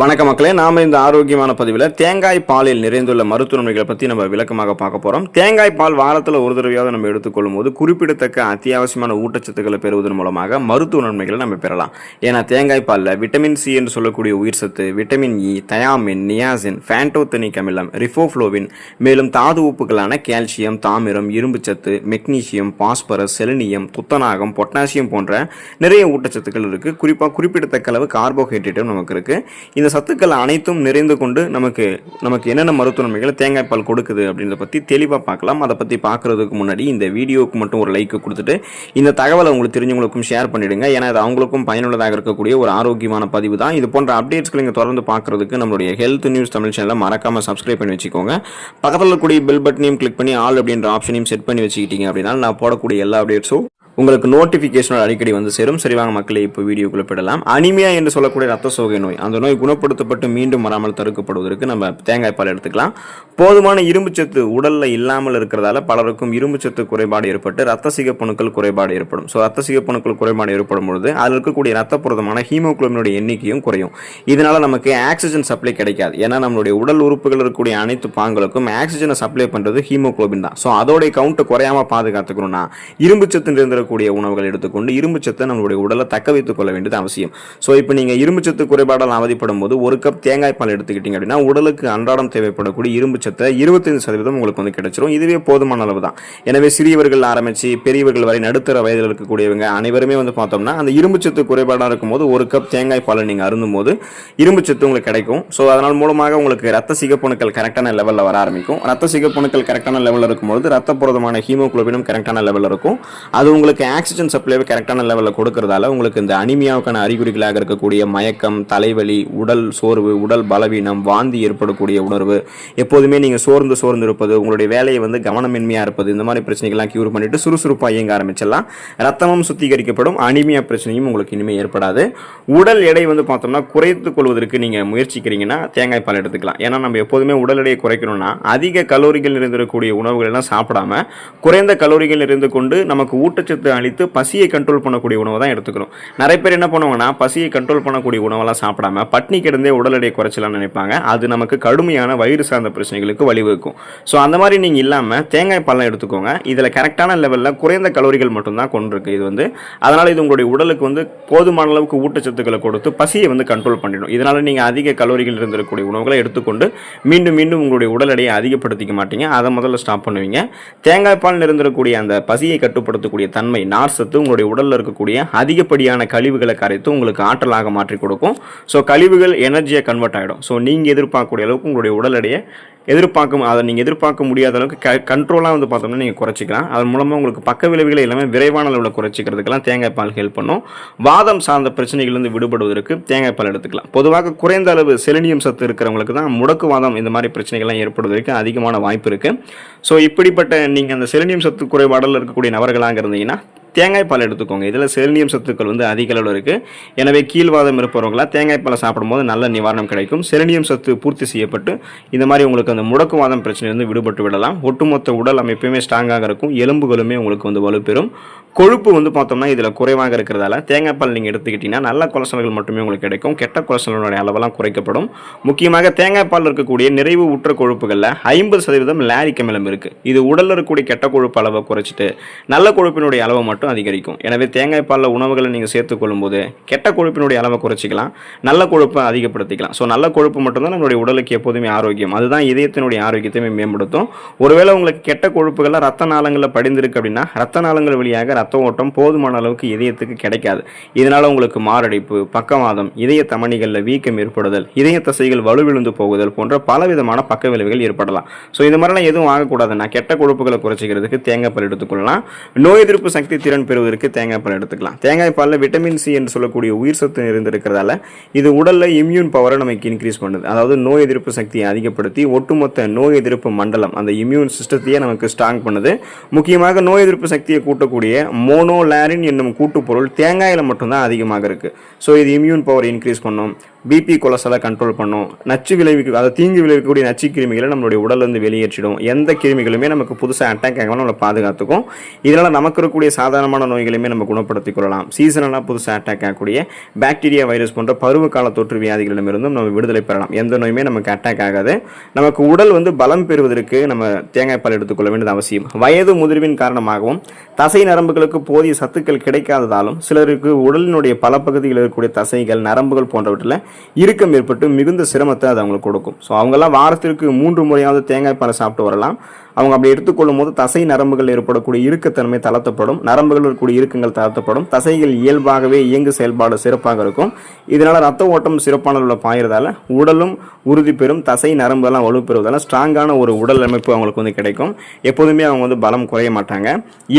வணக்க மக்களே நாம் இந்த ஆரோக்கியமான பதிவில் தேங்காய் பாலில் நிறைந்துள்ள மருத்துவ நன்மைகளை பற்றி நம்ம விளக்கமாக பார்க்க போகிறோம் தேங்காய் பால் வாரத்தில் ஒரு தடவையாவது நம்ம எடுத்துக்கொள்ளும் போது குறிப்பிடத்தக்க அத்தியாவசியமான ஊட்டச்சத்துக்களை பெறுவதன் மூலமாக மருத்துவ நன்மைகளை நம்ம பெறலாம். ஏன்னா தேங்காய் பாலில் விட்டமின் சி என்று சொல்லக்கூடிய உயிர் சத்து vitamin E thiamine niacin pantothenic அமிலம் ரிஃபோஃப்ளோவின் மேலும் தாது உப்புகளான கால்சியம் தாமிரம் இரும்புச்சத்து மெக்னீசியம் பாஸ்பரஸ் செலினியம் துத்தநாகம் பொட்டாசியம் போன்ற நிறைய ஊட்டச்சத்துக்கள் இருக்குது குறிப்பாக குறிப்பிடத்தக்க அளவு கார்போஹைட்ரேட்டும் நமக்கு இருக்கு. இந்த சத்துக்கள் அனைத்தும் நிறைந்து கொண்டு நமக்கு நமக்கு என்னென்ன மருத்துவ நன்மைகளை தேங்காய் பால் கொடுக்குது அப்படின்றத பற்றி தெளிவாக பார்க்கலாம். அதை பற்றி பார்க்கறதுக்கு முன்னாடி இந்த வீடியோவுக்கு மட்டும் ஒரு லைக் கொடுத்துட்டு இந்த தகவலை உங்களுக்கு தெரிஞ்சவங்களுக்கும் ஷேர் பண்ணிடுங்க. ஏன்னா அது அவங்களுக்கும் பயனுள்ளதாக இருக்கக்கூடிய ஒரு ஆரோக்கியமான பதிவு தான். இது போன்ற அப்டேட்ஸ்களை நீங்கள் தொடர்ந்து பார்க்குறதுக்கு நம்மளுடைய ஹெல்த் நியூஸ் தமிழ் சேனலை மறக்காமல் சப்ஸ்கிரைப் பண்ணி வச்சுக்கோங்க. பக்கத்தில் இருக்கக்கூடிய பெல் பட்டனையும் கிளிக் பண்ணி ஆல் அப்படின்ற ஆப்ஷனையும் செட் பண்ணி வச்சுக்கிட்டீங்க அப்படின்னா நான் போடக்கூடிய எல்லா அப்டேட்ஸும் உங்களுக்கு நோட்டிஃபிகேஷன் அடிக்கடி வந்து சேரும். சரி வாங்க மக்களை இப்போ வீடியோக்குள்ள போயிடலாம். அனிமியா என்று சொல்லக்கூடிய ரத்த சோகை நோய். அந்த நோய் குணப்படுத்தப்பட்டு மீண்டும் வராமல் தடுக்கப்படுவதற்கு நம்ம தேங்காய் பால் எடுத்துக்கலாம். போதுமான இரும்பு சத்து உடல்ல இல்லாமல் இருக்கிறதால பலருக்கும் இரும்பு சத்து குறைபாடு ஏற்பட்டு ரத்த சிகப்பணுக்கள் குறைபாடு ஏற்படும். ஸோ ரத்த சிகப்பணுக்கள் குறைபாடு ஏற்படும் பொழுது அதில் இருக்கக்கூடிய ரத்த புரதமான ஹீமோகுளோபினுடைய எண்ணிக்கையும் குறையும். இதனால நமக்கு ஆக்சிஜன் சப்ளை கிடைக்காது. ஏன்னா நம்மளுடைய உடல் உறுப்புகள் இருக்கக்கூடிய அனைத்து பாங்களுக்கும் ஆக்சிஜனை சப்ளை பண்ணுறது ஹீமோகுளோபின் தான். ஸோ அதோடைய கவுண்ட்டை குறையாம பாதுகாத்துக்கணும்னா இரும்பு இரும்புச்சத்து இருக்கக்கூடிய உணவுகள் எடுத்துக்கொண்டு இரும்புச்சத்தை நம்மளுடைய உடலை தக்க வைத்துக் கொள்ள வேண்டியது அவசியம். ஸோ இப்போ நீங்க இரும்புச்சத்து குறைபாடால் அவதிப்படும் போது ஒரு கப் தேங்காய் பால் எடுத்துக்கிட்டீங்க அப்படின்னா உடலுக்கு அன்றாடம் தேவைப்படக்கூடிய இரும்புச்சத்தை இருபத்தைந்து சதவீதம் உங்களுக்கு வந்து கிடைச்சிரும். இதுவே போதுமான அளவு தான். எனவே சிறியவர்கள் ஆரம்பிச்சு பெரியவர்கள் வரை நடுத்தர வயதில் இருக்கக்கூடியவங்க அனைவருமே வந்து பார்த்தோம்னா அந்த இரும்பு சத்து குறைபாடாக இருக்கும்போது ஒரு கப் தேங்காய் பாலை நீங்க அருந்தும் போது இரும்பு சத்து உங்களுக்கு கிடைக்கும். ஸோ அதனால் மூலமாக உங்களுக்கு ரத்த சிகப்பணுக்கள் கரெக்டான லெவலில் வர ஆரம்பிக்கும். ரத்த சிகப்பணுக்கள் கரெக்டான லெவலில் இருக்கும்போது ரத்த புரதமான ஹீமோகுளோபினும் கரெக்டான லெவலில் இருக்கும். அது உங்களுக்கு ஆக்சிஜன் சப்ளை கரெக்டான லெவலில் கொடுக்கறதால உங்களுக்கு இந்த அனிமியாவுக்கான அறிகுறிகளாக இருக்கக்கூடிய மயக்கம் தலைவலி உடல் சோர்வு உடல் பலவீனம் வாந்தி ஏற்படக்கூடிய உணர்வு எப்போதுமே நீங்கள் சோர்ந்து சோர்ந்து இருப்பது உங்களுடைய வேலையை வந்து கவனமின்மையாக இருப்பது இந்த மாதிரி பிரச்சனைகள்லாம் க்யூர் பண்ணிட்டு சுறுசுறுப்பாக இயங்க ஆரம்பிச்சிடலாம். ரத்தமும் சுத்திகரிக்கப்படும் அனிமியா பிரச்சனையும் உங்களுக்கு இனிமேல் ஏற்படாது. உடல் எடை வந்து பார்த்தோம்னா குறைத்துக் கொள்வதற்கு நீங்கள் முயற்சிக்கிறீங்கன்னா தேங்காய் பால் எடுத்துக்கலாம். ஏன்னா நம்ம எப்போதுமே உடல் எடையை குறைக்கணும்னா அதிக கலோரிகள் நிறைந்திருக்கக்கூடிய உணவுகள் எல்லாம் சாப்பிடாம குறைந்த கலோரிகள் இருந்து கொண்டு நமக்கு ஊட்டச்சத்து அழித்து பசியை கண்ட்ரோல் பண்ணக்கூடிய உணவை தான் எடுத்துக்கணும் நிறைய பேர் என்ன பண்ணுவாங்கன்னா பசியை கண்ட்ரோல் பண்ணக்கூடிய உணவெல்லாம் சாப்பிடாம பட்னி கிடந்தே உடல் எடையை குறைச்சலாம்னு நினைப்பாங்க. அது நமக்கு கடுமையான வயிறு சார்ந்த பிரச்சனைகளுக்கு வழிவகுக்கும். ஸோ அந்த மாதிரி நீங்கள் இல்லாமல் தேங்காய் பழம் எடுத்துக்கோங்க. இதில் கரெக்டான லெவலில் குறைந்த கலோரிகள் மட்டும்தான் கொண்டிருக்கு இது வந்து. அதனால் இது உங்களுடைய உடலுக்கு வந்து போதுமான அளவுக்கு ஊட்டச்சத்துக்களை கொடுத்து பசியை வந்து கண்ட்ரோல் பண்ணிடும். இதனால் நீங்கள் அதிக கலோரிகள் இருந்திருக்கக்கூடிய உணவுகளை எடுத்துக்கொண்டு மீண்டும் மீண்டும் உங்களுடைய உடல் எடையை அதிகப்படுத்திக்க மாட்டீங்க. அதை முதல்ல ஸ்டாப் பண்ணுவீங்க. தேங்காய் பால் இருந்திருக்கக்கூடிய அந்த பசியை கட்டுப்படுத்தக்கூடிய தன்மை நார் சத்து உங்களுடைய உடலில் இருக்கக்கூடிய அதிகப்படியான கழிவுகளை கரைத்து உங்களுக்கு ஆற்றலாக மாற்றி கொடுக்கும். ஸோ கழிவுகள் எனர்ஜியாக கன்வெர்ட் ஆகிடும் ஸோ நீங்கள் எதிர்பார்க்கக்கூடிய அளவுக்கு உங்களுடைய உடல் எடையை எதிர்பார்க்க அதை நீங்கள் எதிர்பார்க்க முடியாத அளவுக்கு க கண்ட்ரோலாக வந்து பார்த்தோம்னா நீங்கள் குறைச்சிக்கலாம். அதன் மூலமாக உங்களுக்கு பக்க விளைவுகளை எல்லாமே விரைவான அளவில் குறைச்சிக்கிறதுக்கெல்லாம் தேங்காய் பால் ஹெல்ப் பண்ணும். வாதம் சார்ந்த பிரச்சனைகள்லேருந்து விடுபடுவதற்கு தேங்காய் பால் எடுத்துக்கலாம். பொதுவாக குறைந்த அளவு செலினியம் சத்து இருக்கிறவங்களுக்கு தான் முடக்கு வாதம் இந்த மாதிரி பிரச்சனைகள்லாம் ஏற்படுவதற்கு அதிகமான வாய்ப்பு இருக்குது ஸோ இப்படிப்பட்ட நீங்கள் அந்த செலினியம் சத்து குறைபாடில் இருக்கக்கூடிய நபர்களாக இருந்தீங்கன்னா தேங்காய் பால் எடுத்துக்கோங்க. இதில் செலினியம் சத்துக்கள் வந்து அதிக அளவில் இருக்குது எனவே கீழ்வாதம் இருப்பவர்களாக தேங்காய் பாலை சாப்பிடும்போது நல்ல நிவாரணம் கிடைக்கும். செலினியம் சத்து பூர்த்தி செய்யப்பட்டு இந்த மாதிரி உங்களுக்கு அந்த முடக்குவாதம் பிரச்சனையிலிருந்து விடுபட்டு விடலாம். ஒட்டுமொத்த உடல் அமைப்புமே ஸ்ட்ராங்காக இருக்கும். எலும்புகளுமே உங்களுக்கு வந்து வலுப்பெறும். கொழுப்பு வந்து பார்த்தோம்னா இதில் குறைவாக இருக்கிறதால தேங்காய் பால் நீங்கள் எடுத்துக்கிட்டிங்கன்னா நல்ல கொலஸ்ட்ரால்கள் மட்டுமே உங்களுக்கு கிடைக்கும். கெட்ட கொலஸ்ட்ராலோட அளவெல்லாம் குறைக்கப்படும். முக்கியமாக தேங்காய் பால் இருக்கக்கூடிய நிறைவு உற்ற கொழுப்புகளில் ஐம்பது சதவீதம் லாரிக்கமிலம் இருக்குது இது உடலில் இருக்கக்கூடிய கெட்ட கொழுப்பு அளவை குறைச்சிட்டு நல்ல கொழுப்பினுடைய அளவை மட்டும் அதிகரிக்கும். எனவே தேங்காய் பாலில் உணவுகளை நீங்கள் சேர்த்துக்கொள்ளும் போது கெட்ட கொழுப்பினுடைய அளவை குறைச்சிக்கலாம். நல்ல கொழுப்பை அதிகப்படுத்திக்கலாம். ஸோ நல்ல கொழுப்பு மட்டும்தான் நம்மளுடைய உடலுக்கு எப்போதுமே ஆரோக்கியம். அதுதான் இதயத்தினுடைய ஆரோக்கியத்தையுமே மேம்படுத்தும். ஒருவேளை உங்களுக்கு கெட்ட கொழுப்புகளில் ரத்த நாளங்களில் படிந்திருக்கு அப்படின்னா ரத்த நாளங்கள் வழியாக ரத்த ஓட்டம் போதுமான அளவுக்கு இதயத்துக்கு கிடைக்காது. இதனால் உங்களுக்கு மாரடைப்பு பக்கவாதம் இதய தமணிகளில் வீக்கம் ஏற்படுதல் இதய தசைகள் வலுவிழுந்து போகுதல் போன்ற பலவிதமான பக்க விளைவுகள் ஏற்படலாம். ஸோ இந்த மாதிரிலாம் எதுவும் ஆகக்கூடாதுன்னா கெட்ட கொழுப்புகளை குறைச்சிக்கிறதுக்கு தேங்காய் பால் எடுத்துக்கொள்ளலாம் நோய் எதிர்ப்பு சக்தி திறன் பெறுவதற்கு தேங்காய் பால் எடுத்துக்கலாம். தேங்காய் பாலில் விட்டமின் சி என்று சொல்லக்கூடிய உயிர் சத்து இருந்திருக்கிறதால இது உடலில் இம்யூன் பவரை நமக்கு இன்க்ரீஸ் பண்ணுது. அதாவது நோய் எதிர்ப்பு சக்தியை அதிகப்படுத்தி ஒட்டுமொத்த நோய் எதிர்ப்பு மண்டலம் அந்த இம்யூன் சிஸ்டத்தையே நமக்கு ஸ்ட்ராங் பண்ணுது. முக்கியமாக நோய் எதிர்ப்பு சக்தியை கூட்டக்கூடிய மோனோலாரின் என்னும் கூட்டுப்பொருள் தேங்காயில் மட்டும்தான் அதிகமாக இருக்குது ஸோ இது இம்யூன் பவர் இன்க்ரீஸ் பண்ணும். பிபி கொலஸ்ட்ராலை கண்ட்ரோல் பண்ணும். நச்சு விளைவிக்கு அதை தீங்கு விளைவிக்கக்கூடிய நச்சு கிருமிகளை நம்மளுடைய உடல்லேருந்து வெளியேற்றிடும். எந்த கிருமிகளுமே நமக்கு புதுசாக அட்டாக் ஆகாமல் நம்மளை பாதுகாத்துக்கும். இதனால் நமக்கு இருக்கக்கூடிய சாதாரண சாதாரணமான நோய்களையுமே நம்ம குணப்படுத்திக் கொள்ளலாம். சீசனலாக புதுசாக அட்டாக் ஆகக்கூடிய பாக்டீரியா வைரஸ் போன்ற பருவகால தொற்று வியாதிகளிடமிருந்தும் நம்ம விடுதலை பெறலாம். எந்த நோயுமே நமக்கு அட்டாக் ஆகாது. நமக்கு உடல் வந்து பலம் பெறுவதற்கு நம்ம தேங்காய் பால் எடுத்துக்கொள்ள வேண்டியது அவசியம். வயது முதிர்வின் காரணமாகவும் தசை நரம்புகளுக்கு போதிய சத்துக்கள் கிடைக்காததாலும் சிலருக்கு உடலினுடைய பல பகுதிகளில் இருக்கக்கூடிய தசைகள் நரம்புகள் போன்றவற்றில் இறுக்கம் ஏற்பட்டு மிகுந்த சிரமத்தை அது அவங்களுக்கு கொடுக்கும். ஸோ அவங்கெல்லாம் வாரத்திற்கு மூன்று முறையாவது தேங்காய் பாலை சாப்பிட்டு வரலாம். அவங்க அப்படி எடுத்துக்கொள்ளும் போது தசை நரம்புகள் ஏற்படக்கூடிய இறுக்கத்தன்மை தளர்த்தப்படும். நரம்பு நரம்புகள் இருக்கக்கூடிய இறுக்கங்கள் தாழ்த்தப்படும் தசைகள் இயல்பாகவே இயங்கு செயல்பாடு சிறப்பாக இருக்கும். இதனால் ரத்த ஓட்டம் சிறப்பான உள்ள பாயிறதால உடலும் உறுதி பெறும் தசை நரம்பு எல்லாம் ஸ்ட்ராங்கான ஒரு உடல் அமைப்பு அவங்களுக்கு வந்து கிடைக்கும். எப்போதுமே அவங்க வந்து பலம் குறைய மாட்டாங்க.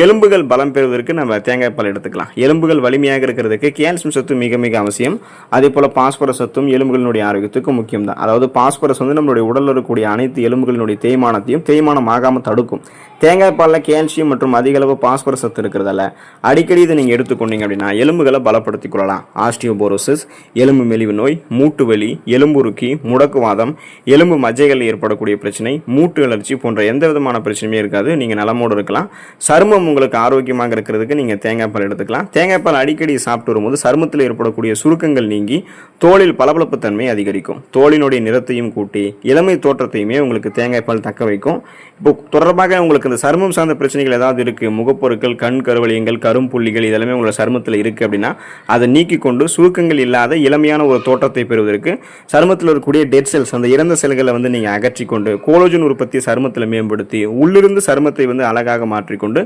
எலும்புகள் பலம் பெறுவதற்கு நம்ம தேங்காய் பால் எடுத்துக்கலாம். எலும்புகள் வலிமையாக இருக்கிறதுக்கு கேல்சியம் சத்து மிக மிக அவசியம். அதே போல் பாஸ்பரஸ் சத்தும் எலும்புகளினுடைய ஆரோக்கியத்துக்கு முக்கியம் தான் அதாவது பாஸ்பரஸ் வந்து நம்மளுடைய உடலில் இருக்கக்கூடிய அனைத்து எலும்புகளினுடைய தேய்மானத்தையும் தேய்மானம் ஆகாமல் தடுக்கும். தேங்காய் பாலில் கால்சியம் மற்றும் அதிக அளவு பாஸ்பரஸ் சத்து இருக்கிறதால அடிக்கடி இதை நீங்கள் எடுத்துக்கொண்டீங்க அப்படின்னா எலும்புகளை பலப்படுத்திக் கொள்ளலாம். ஆஸ்டியோபோரோசிஸ் எலும்பு மெலிவு நோய் மூட்டு வலி எலும்புருக்கி முடக்குவாதம் எலும்பு மஜ்ஜைகளில் ஏற்படக்கூடிய பிரச்சனை மூட்டு அலர்ச்சி போன்ற எந்த விதமான பிரச்சனையுமே இருக்காது. நீங்கள் நலமோடு இருக்கலாம். சருமம் உங்களுக்கு ஆரோக்கியமாக இருக்கிறதுக்கு நீங்கள் தேங்காய் பால் எடுத்துக்கலாம். தேங்காய் பால் அடிக்கடி சாப்பிட்டு வரும்போது சருமத்தில் ஏற்படக்கூடிய சுருக்கங்கள் நீங்கி தோலில் பளபளப்பு தன்மை அதிகரிக்கும். தோலினுடைய நிறத்தையும் கூட்டி இளமை தோற்றத்தையுமே உங்களுக்கு தேங்காய் பால் தக்க வைக்கும். இப்போ தொடர்பாக உங்களுக்கு இந்த சருமம் சார்ந்த பிரச்சனைகள் ஏதாவது இருக்குது முகப்பொருட்கள் கண் கருவலியங்கள் கரும்புள்ளிகள் இதெல்லாமே உங்களோட சருமத்தில் இருக்குது அப்படின்னா அதை நீக்கி கொண்டு சுருக்கங்கள் இல்லாத இளமையான ஒரு தோற்றத்தை பெறுவதற்கு சருமத்தில் இருக்கக்கூடிய டெட் செல்ஸ் அந்த இறந்த செல்களை வந்து நீங்கள் அகற்றி கொண்டு கோலோஜன் உற்பத்தியை சருமத்தில் மேம்படுத்தி உள்ளிருந்து சருமத்தை வந்து அழகாக மாற்றிக்கொண்டு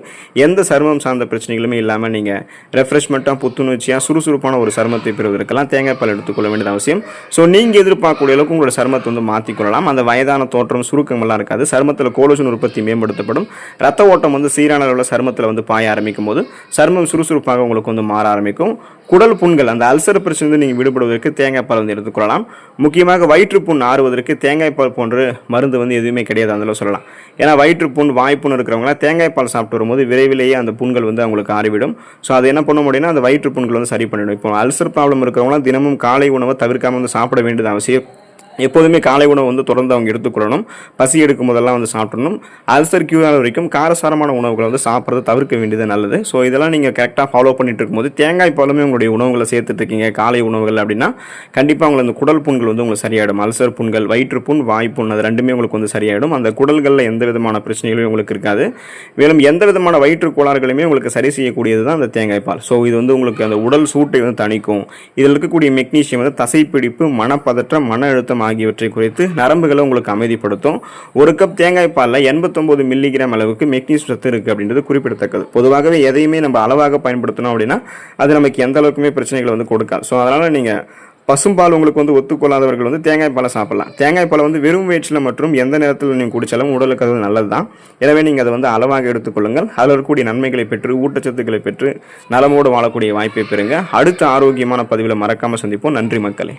எந்த சருமம் சார்ந்த பிரச்சனைகளுமே இல்லாமல் நீங்கள் ரெஃப்ரெஷ்மெண்ட்டாக புத்துணர்ச்சியாக சுறுசுறுப்பான ஒரு சருமத்தை பெறுவதற்கெல்லாம் தேங்காய் பால் எடுத்துக்கொள்ள வேண்டியது அவசியம். ஸோ நீங்கள் எதிர்பார்க்கக்கூடிய அளவுக்கு உங்களோட சருமத்தை வந்து மாற்றிக்கொள்ளலாம் அந்த வயதான தோற்றம் சுருக்கமெல்லாம் இருக்காது. சருமத்தில் கோலோஜன் உற்பத்தி மேம்படுத்தப்படும். ரத்த ஓட்டம் வந்து சீரான அளவில் சருமத்தில் வந்து பாய ஆரம்பிக்கும் போது சருமம் சுறுசுறுப்பாக உங்களுக்கு வந்து மாற ஆரம்பிக்கும். குடல் புண்கள் அந்த அல்சர் பிரச்சனை வந்து நீங்கள் விடுபடுவதற்கு தேங்காய் பால் வந்து எடுத்துக்கொள்ளலாம் முக்கியமாக வயிற்றுப்புண் ஆறுவதற்கு தேங்காய் பால் போன்ற மருந்து வந்து எதுவுமே கிடையாது அதில் சொல்லலாம். ஏன்னா வயிற்றுப்புண் வாய்ப்புண் இருக்கிறவங்களாம் தேங்காய் பால் சாப்பிட்டு வரும்போது விரைவிலேயே அந்த புண்கள் வந்து அவங்களுக்கு ஆறிவிடும். ஸோ அது என்ன பண்ண முடியும்னா அந்த வயிற்றுப்புண்கள் வந்து சரி பண்ணிவிடும். இப்போ அல்சர் ப்ராப்ளம் இருக்கிறவங்களாம் தினமும் காலை உணவை தவிர்க்காம வந்து சாப்பிட வேண்டியது அவசியம் எப்போதுமே காலை உணவு வந்து தொடர்ந்து அவங்க எடுத்துக்கொள்ளணும். பசி எடுக்கும் போதெல்லாம் வந்து சாப்பிடணும். அல்சர் கியூர் வரைக்கும் காரசாரமான உணவுகளை வந்து சாப்பிட்றது தவிர்க்க வேண்டியது நல்லது. ஸோ இதெல்லாம் நீங்கள் கரெக்டாக ஃபாலோ பண்ணிட்டு இருக்கும்போது தேங்காய் பாலுமே உங்களுடைய உணவுகளை சேர்த்துட்டு இருக்கீங்க காலை உணவுகள் அப்படின்னா கண்டிப்பாக உங்களை அந்த குடல் புண்கள் வந்து உங்களுக்கு சரியாயிடும். அல்சர் புண்கள் வயிற்றுப்புண் வாய்ப்புண் அது ரெண்டுமே உங்களுக்கு வந்து சரியாயிடும். அந்த குடல்களில் எந்த விதமான பிரச்சனைகளும் உங்களுக்கு இருக்காது. மேலும் எந்த விதமான வயிற்று கோளாறுகளுமே உங்களுக்கு சரி செய்யக்கூடியது தான் அந்த தேங்காய் பால். ஸோ இது வந்து உங்களுக்கு அந்த உடல் சூட்டை வந்து தணிக்கும். இதில் இருக்கக்கூடிய மெக்னீஷியம் வந்து தசைப்பிடிப்பு மனப்பதற்றம் மன அழுத்தம் ஆகியவற்றை குறைத்து நரம்புகளை உங்களுக்கு அமைதிப்படுத்தும். ஒரு கப் தேங்காய் பாலில் எண்பத்தொம்போது மில்லிகிராம் அளவுக்கு மெக்னீஸ் சத்து இருக்குது அப்படின்றது குறிப்பிடத்தக்கது. பொதுவாகவே எதையுமே நம்ம அளவாக பயன்படுத்தணும் அப்படின்னா அது நமக்கு எந்த அளவுக்குமே பிரச்சனைகளை வந்து கொடுக்காது. ஸோ அதனால் நீங்கள் பசும்பால் உங்களுக்கு வந்து ஒத்துக்கொள்ளாதவர்கள் வந்து தேங்காய் பாலை சாப்பிடலாம். தேங்காய் பாலை வந்து வெறும் வயிற்றில் மற்றும் எந்த நேரத்தில் நீங்கள் குடித்தாலும் உடலுக்கு அது நல்லது தான் எனவே நீங்கள் அதை வந்து அளவாக எடுத்துக்கொள்ளுங்கள். அதில் இருக்கக்கூடிய நன்மைகளை பெற்று ஊட்டச்சத்துக்களை பெற்று நலமோடு வாழக்கூடிய வாய்ப்பை பெறுங்க. அடுத்த ஆரோக்கியமான பதிவில் மறக்காமல் சந்திப்போம். நன்றி மக்களே.